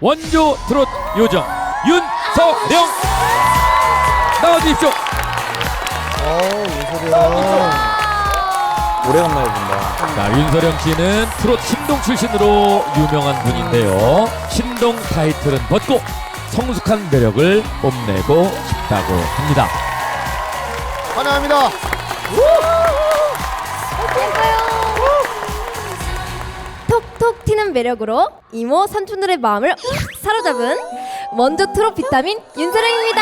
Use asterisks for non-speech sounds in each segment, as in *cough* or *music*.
원조 트롯 요정 윤서령 나와주십시오. 어, 윤석열. 오래간만에 본다. 자, 윤서령 씨는 트롯 신동 출신으로 유명한 분인데요. 신동 타이틀은 벗고 성숙한 매력을 뽐내고 싶다고 합니다. 환영합니다. 톡 톡 튀는 매력으로 이모 삼촌들의 마음을 확 사로잡은 원조 트롯 비타민 윤서령입니다.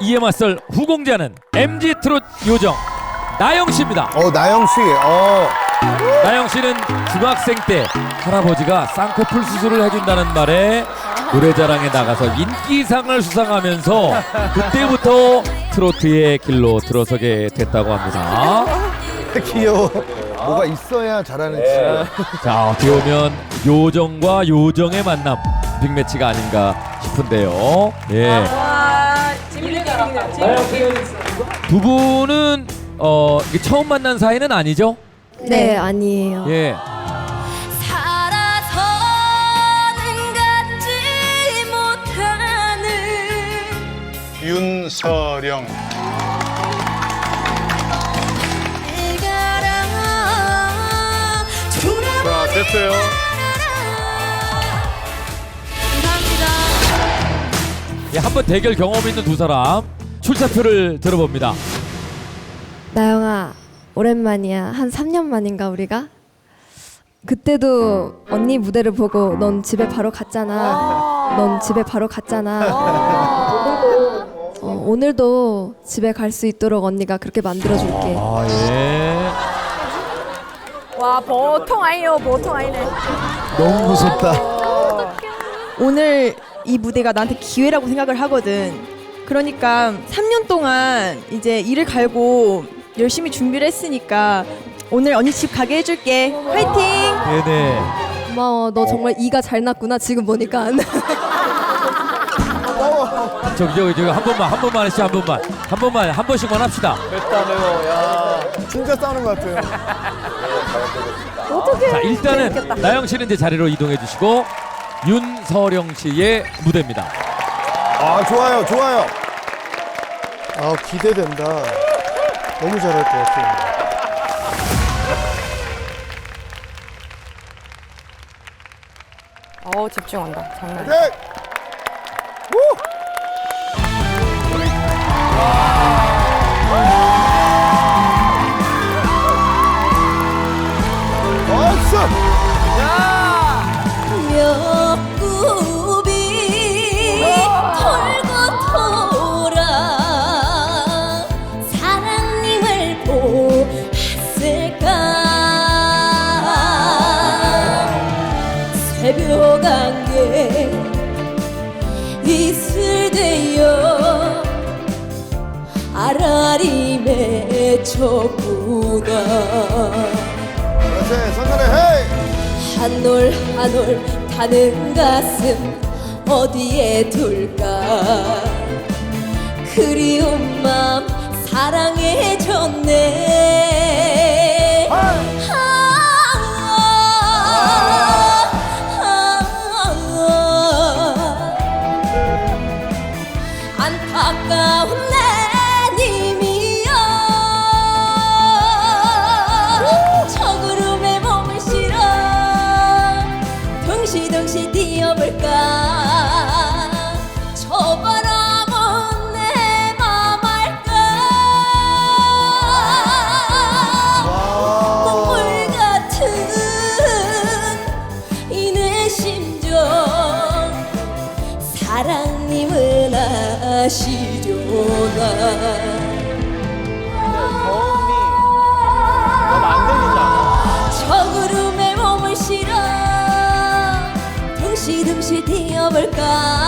이에 맞설 후공자는 MG 트롯 요정 나영 씨입니다. 어, 나영 씨. 어. 나영 씨는 중학생 때 할아버지가 쌍꺼풀 수술을 해준다는 말에 노래자랑에 나가서 인기상을 수상하면서 그때부터 트로트의 길로 들어서게 됐다고 합니다. *laughs* 귀여워. 뭐가 있어야 잘하는 친구. 자 어떻게 보면 요정과 요정의 만남 빅매치가 아닌가 싶은데요. 예. 두 분은 어 이게 처음 만난 사이는 아니죠? 네, 아니에요. 예. 살아서는 갖지 못하는 윤서령 자 됐어요 예, 한번 대결 경험 있는 두 사람 출사표를 들어봅니다. 나영아, 오랜만이야. 한 3년 만인가 우리가? 그때도 언니 무대를 보고 넌 집에 바로 갔잖아. 넌 집에 바로 갔잖아. 어, 오늘도 집에 갈 수 있도록 언니가 그렇게 만들어줄게. 아 예. 와 보통 아니에요 보통 아니네 너무 무섭다. 오늘 이 무대가 나한테 기회라고 생각을 하거든 그러니까 3년 동안 이제 일을 갈고 열심히 준비를 했으니까 오늘 언니 집 가게 해줄게 화이팅 네네. 고마워. 너 정말 이가 잘 났구나. 지금 보니까. *laughs* 저기 저기 저기 한 번만 한 번만 하시죠 한 번만 한 번만 한 번씩만 합시다. 진짜 싸우는 것 같아요. 자 일단은 나영 씨는 이제 자리로 이동해 주시고 윤서령 씨의 무대입니다. 아, 좋아요, 좋아요. 아, 기대된다. 너무 잘할 것 같아요. 어 집중한다 장난 네. 오! 그렇지, 선선해, 헤이! 한올 한올 타는 가슴 어디에 둘까 그리운 맘사 overcome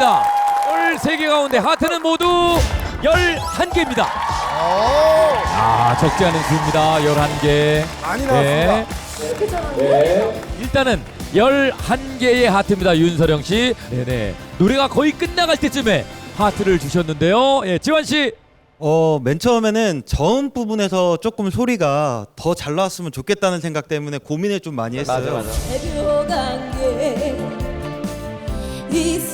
점수 확인합니다. 13개 가운데 하트는 모두 11개입니다. 오, 아, 적지 않은 수입니다. 11개. 많이 나왔습니다. 네. 일단은 11개의 하트입니다. 윤서령 씨. 네네. 노래가 거의 끝나갈 때쯤에 하트를 주셨는데요. 예, 지환 씨. 어, 맨 처음에는 저음 부분에서 조금 소리가 더 잘 나왔으면 좋겠다는 생각 때문에 고민을 좀 많이 했어요. 게있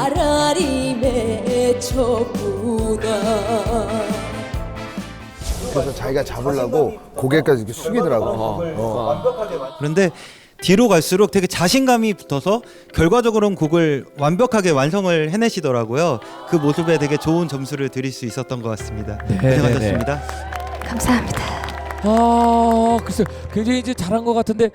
아라리 맺혔구나 그래서 자기가 잡으려고 고개까지 이렇게 숙이더라고. 어. 그런데 뒤로 갈수록 되게 자신감이 붙어서 결과적으로는 곡을 완벽하게 완성을 해내시더라고요. 그 모습에 되게 좋은 점수를 드릴 수 있었던 것 같습니다. 네, 고생하셨습니다. 감사합니다. 아, 글쎄 굉장히 이제 잘한 것 같은데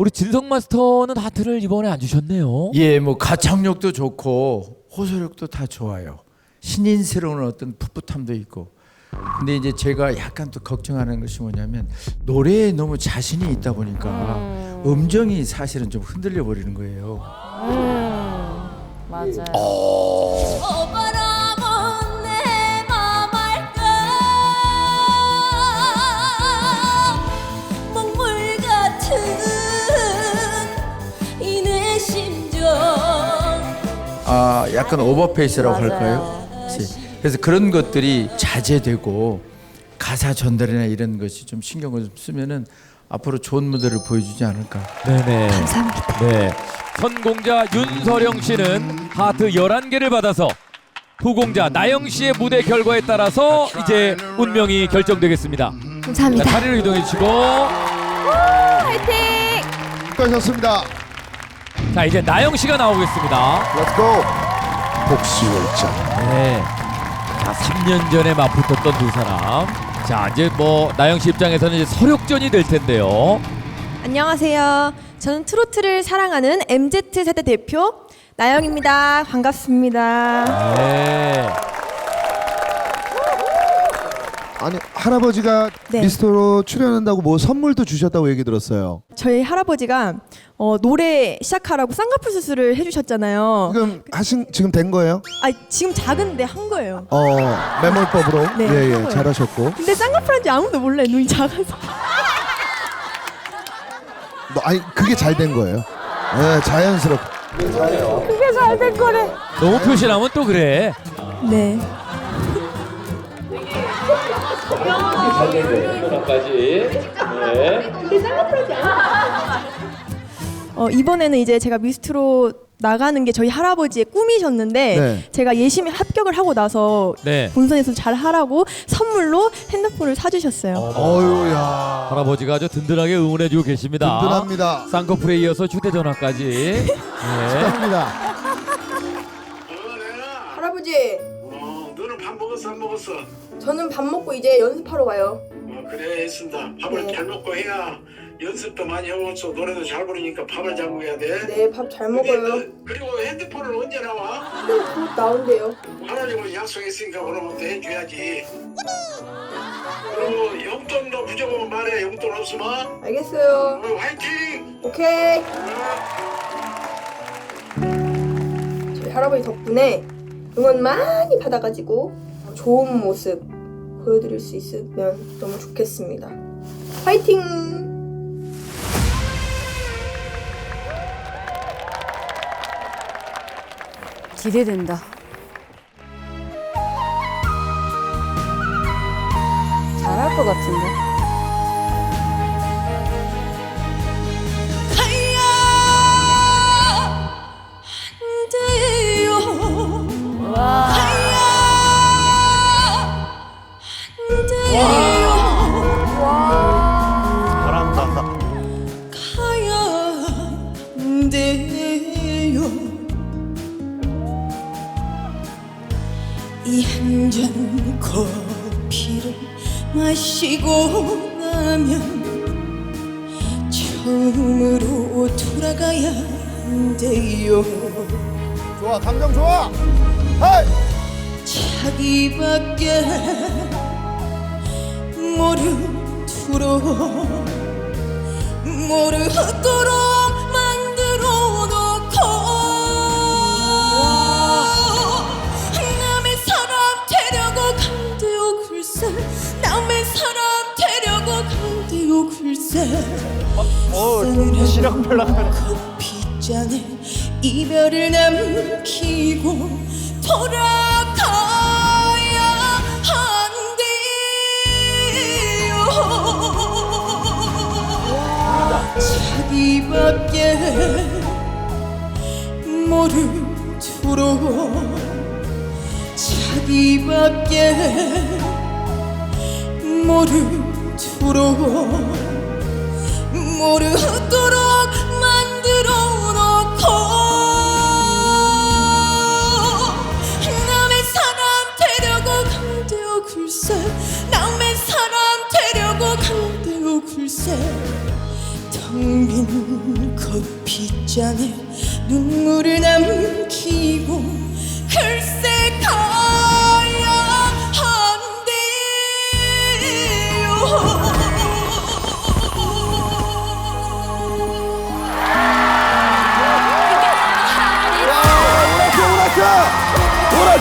우리 진성 마스터는 하트를 이번에 안 주셨네요. 예, 뭐 가창력도 좋고 호소력도 다 좋아요. 신인스러운 어떤 풋풋함도 있고. 근데 이제 제가 약간 또 걱정하는 것이 뭐냐면 노래에 너무 자신이 있다 보니까 음정이 사실은 좀 흔들려 버리는 거예요. 저 바람 아, 약간 오버페이스라고 할까요? 그치? 그래서 그런 것들이 자제되고 가사 전달이나 이런 것이 좀 신경을 좀 쓰면은 앞으로 좋은 무대를 보여주지 않을까. 네네. 감사합니다. 네. 선공자 윤서령 씨는 하트 11개를 받아서 후공자 나영 씨의 무대 결과에 따라서 이제 운명이 결정되겠습니다. 자, 감사합니다. 자리로 이동해 주시고 수고하셨습니다. 자 이제 나영 씨가 나오겠습니다. Let's go. 복수열전. 네. 자 3년 전에 맞붙었던 두 사람. 자 이제 뭐 나영 씨 입장에서는 이제 서력전이 될 텐데요. 안녕하세요. 저는 트로트를 사랑하는 MZ 세대 대표 나영입니다. 반갑습니다. 네. 아니 할아버지가 네. 미스터로 출연한다고 뭐 선물도 주셨다고 얘기 들었어요. 저희 할아버지가 어, 노래 시작하라고 쌍꺼풀 수술을 해주셨잖아요. 지금 하신 지금 된 거예요? 아 지금 작은데 한 거예요. 어 매몰법으로 네, 예예 한 거예요. 잘하셨고. 근데 쌍꺼풀 한지 아무도 몰라요. 눈이 작아서. 너, 아니 그게 잘 된 거예요. 예 자연스럽게. 너무 표시나면 또 그래. 네. 어, 이번에는 이제 제가 미스트로 나가는 게 저희 할아버지의 꿈이셨는데 네. 제가 예심에 합격을 하고 나서 네. 본선에서 잘 하라고 선물로 핸드폰을 사주셨어요. 어유야 할아버지가 아주 든든하게 응원해주고 계십니다. 든든합니다. 쌍꺼풀에 이어서 휴대전화까지. *laughs* 네. 축하합니다. 할아버지, 밥 먹었어 안 먹었어? 저는 밥 먹고 이제 연습하러 가요. 어, 그래 했습니다. 밥을 네. 잘 먹고 해야 연습도 많이 해오고 노래도 잘 부르니까 밥을 잘 먹어야 돼. 네, 밥 잘 근데 너- 그리고 핸드폰은 언제 나와? 곧 나온대요. 하나님은 약속했으니까 또 해줘야지. 그리고 용돈도 무조건 말해. 용돈 없으면 알겠어요. 어, 화이팅! 오케이. 저희 할아버지 덕분에 응원 많이 받아가지고 좋은 모습 보여드릴 수 있으면 너무 좋겠습니다. 파이팅! 기대된다 잘할 것 같은데 가야 돼요. 좋아 감정 좋아. 헤이! 자기밖에 모르도록 모르도록 만들어 놓고. 남의 사람 되려고 강대요 글쎄. 남의 사람 되려고 간대요 글쎄. 굴새 싸늘한 커피잔에 이별을 남기고 돌아가야 한대요. 자기밖에 모르도록 자기밖에 모르도록 모르도록 만들어 놓고 남의 사람 되려고 간대요 글쎄 남의 사람 되려고 간대요 글쎄 텅빈 커피잔에 눈물을 남기고 글쎄 가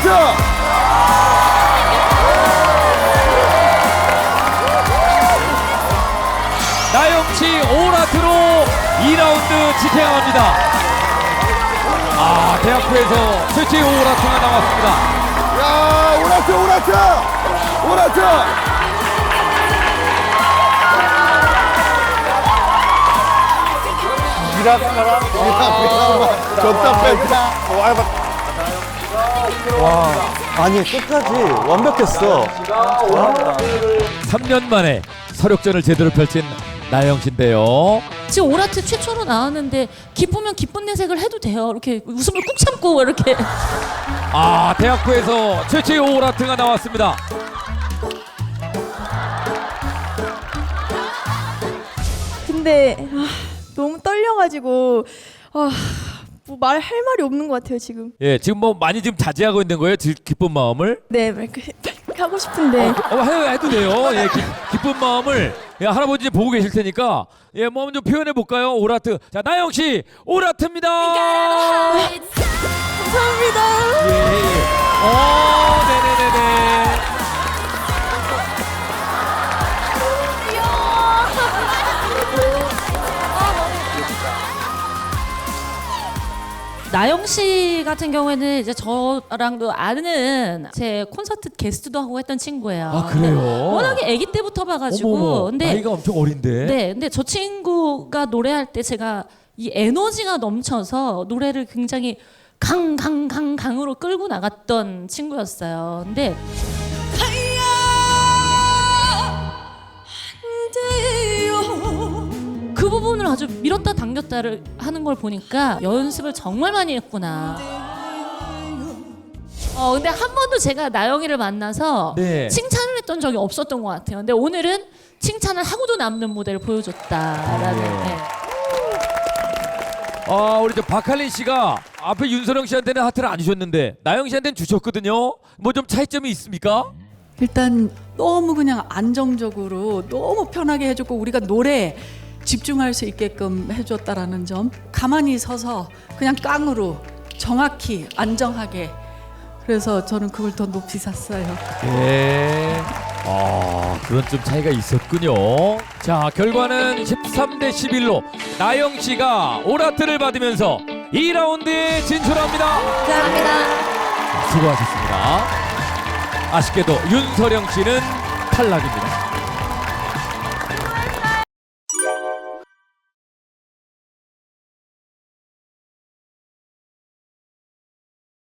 오라트 오라트 나영 씨 오라트로 2라운드 직행합니다. 아 대학부에서 최초의 오라트가 나왔습니다. 야 오라트 오라트 오라트 미라클라. 적답해 아니 끝까지 완벽했어. 3년 만에 서력전을 제대로 펼친 나영 씨인데요. 지금 오라트 최초로 나왔는데 기쁘면 기쁜 내색을 해도 돼요. 이렇게 웃음을 꾹 참고 이렇게 아 대학부에서 최초의 오라트가 나왔습니다. 근데 아, 너무 떨려가지고 아, 뭐 말할 말이 없는 것 같아요 지금. 예 지금 뭐 많이 지금 자제하고 있는 거예요. 질- 기쁜 마음을. 네, 막 이렇게 하고 싶은데 어, 해, 해도 돼요. 예, 기, 기쁜 마음을 예, 할아버지 보고 계실 테니까 예, 뭐 먼저 표현해 볼까요? 오라트. 자, 나영 씨, 오라트입니다. 감사합니다. 예, 예, 예. 어, 네네네네. 나영 씨 같은 경우에는 이제 저랑도 아는 제 콘서트 게스트도 하고 했던 친구예요. 아, 그래요? 워낙에 아기 때부터 봐가지고 어머, 근데 나이가 엄청 어린데. 네, 근데 저 친구가 노래할 때 제가 이 에너지가 넘쳐서 노래를 굉장히 강강강 강으로 끌고 나갔던 친구였어요. 근데 그 부분을 아주 밀었다 당겼다를 하는 걸 보니까 연습을 정말 많이 했구나. 어 근데 한 번도 제가 나영이를 만나서 네. 칭찬을 했던 적이 없었던 것 같아요. 근데 오늘은 칭찬을 하고도 남는 무대를 보여줬다라는. 네. 아, 우리 저 박할린 씨가 앞에 윤서령 씨한테는 하트를 안 주셨는데 나영 씨한테는 주셨거든요. 뭐 좀 차이점이 있습니까? 일단 너무 그냥 안정적으로 너무 편하게 해줬고 우리가 노래 집중할 수 있게끔 해줬다라는 점 가만히 서서 그냥 깡으로 정확히 안정하게 그래서 저는 그걸 더 높이 샀어요. 네. 아, 그런 좀 차이가 있었군요. 자, 결과는 13 대 11로 나영 씨가 오라트를 받으면서 2라운드에 진출합니다. 감사합니다. 수고하셨습니다. 아쉽게도 윤서령 씨는 탈락입니다.